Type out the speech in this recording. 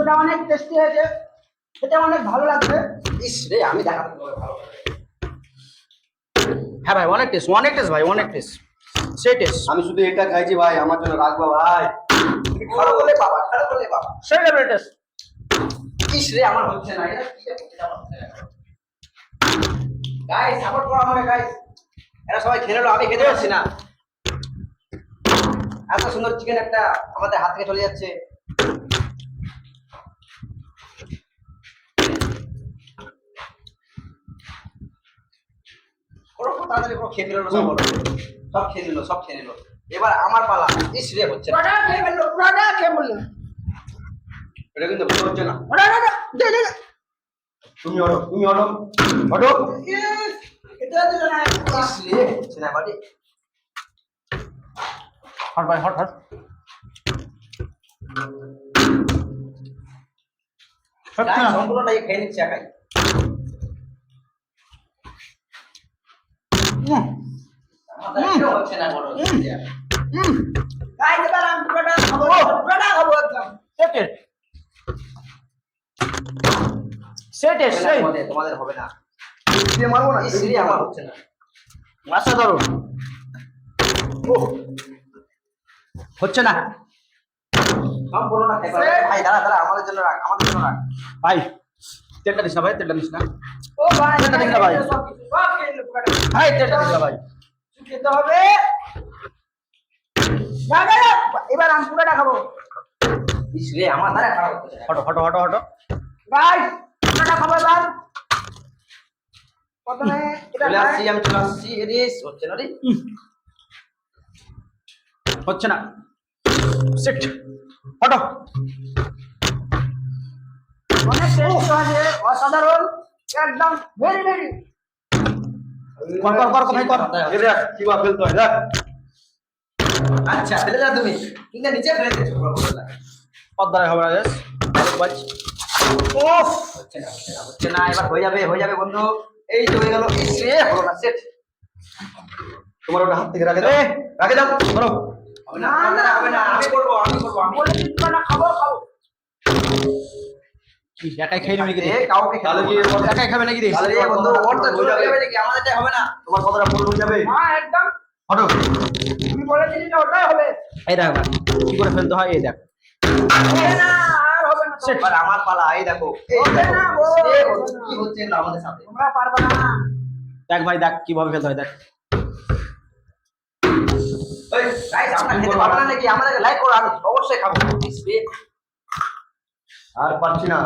মাংসটা অনেক টেস্টি হয়েছে। খেতে অনেক ভালো লাগছে। ইস রে আমি দেখাতে পারব ভালো হ্যাঁ ভাই অনেক টেস্ট অনেক টেস্ট ভাই অনেক টেস্ট সেই টেস্ট আমি শুধু এটা খাইছি ভাই আমার জন্য রাখব ভাই। তুমি খারাপ বলে বাবা খারাপ বলে বাবা সেই লেভেলের টেস্ট ইস রে আমার হচ্ছে না এটা কি হচ্ছে আমার হচ্ছে না গাইস সাপোর্ট করো আমাকে গাইস এরা সবাই খেলে আমি খেতে পারছি না। এত সুন্দর চিকেন একটা আমাদের হাত থেকে চলে যাচ্ছে ওরা খুব তাড়াতাড়ি পুরো খেয়ে ফেলল সব সব খেয়ে নিল সব খেয়ে নিল। এবার আমার পালা ইস রে হচ্ছে না। পুরোটা খেয়ে ফেলল পুরোটা খেয়ে বলল এটা কিন্তু ভালো হচ্ছে না। ওটা ওটা, ওটা, দে দে। তুমি অটো তুমি অটো অটো। ইস, দিল না। ইস রে হচ্ছে না বাড়ি হট ভাই হট হট। সম্পূর্ণটাই খেয়ে নিচ্ছে একাই আমাদের কেউ হচ্ছে না বড় গাইস এবার আমি পুরোটা খাব পুরোটা খাব একদম সেই টেস্ট সেই টেস্ট সেই তোমাদের তোমাদের হবে না। মারবো না? আমার হচ্ছে না। হচ্ছে না। ভাই দাঁড়া দাঁড়া আমাদের জন্য রাখ আমাদের জন্য রাখ। ভাই। তেলটা দিস না ভাই তেলটা দিস না। ও ভাই এটা দেখলে ভাই। ভাই তেলটা দিস না ভাই। খেতে হবে? না, না, না, এবার আমি পুরোটা খাব। ইস রে আমার দ্বারা খারাপ না হটো হটো হটো হটো। গাইস পুরোটা খাব এবার। প্রথমে চলে আসছি আমি চলে আসছি। হচ্ছে না রে। হচ্ছে না। সিট। হটো। অনেক টেস্টি আছে। অসাধারণ একদম ভেরি ভেরি কর কর কর ভাই কর? এই দেখ কি বা ফেলতে হয় দেখ। আচ্ছা ফেলে দাও তুমি। কিন্তু নিচে ফেলে পুরো পদ্মায় হবে রাজেশ বাজ। ওফ হচ্ছে না না না এবার হয়ে যাবে হয়ে যাবে বন্ধু। এই তো হয়ে গেল রে হলো না সেট তোমার ওটা হাত থেকে রাখে দাও। রাখে দাও ধরো। হবে না না, হবে না আমি করব আমি করব আমি বলে দিচ্ছি খাব খাব। একাই খেয়ে নিবি নাকি কাউকে তাহলে কি একাই খাবে নাকি রে? তাহলে বন্ধু ওর তো চলে যাবে নাকি? আমাদেরটা হবে না। তোমার কথাটা ভুল হয়ে যাবে। হ্যাঁ একদম। হটো। আমি বলে দিচ্ছি ওটাই হবে। এই দেখ কি করে ফেলতে হয় এই দেখ। না আর হবে না। এবার আমার পালা এই দেখো। হবে না, ও, এ হবে বন্ধু, না। কি হচ্ছে না আমাদের সাথে? তোমরা পারবে না। দেখ ভাই দেখ কীভাবে ফেলতে হয় দেখ। ওই গাইস খেতে নাকি? আমাদেরকে লাইক করো আর অবশ্যই খাব। আর পারছি না।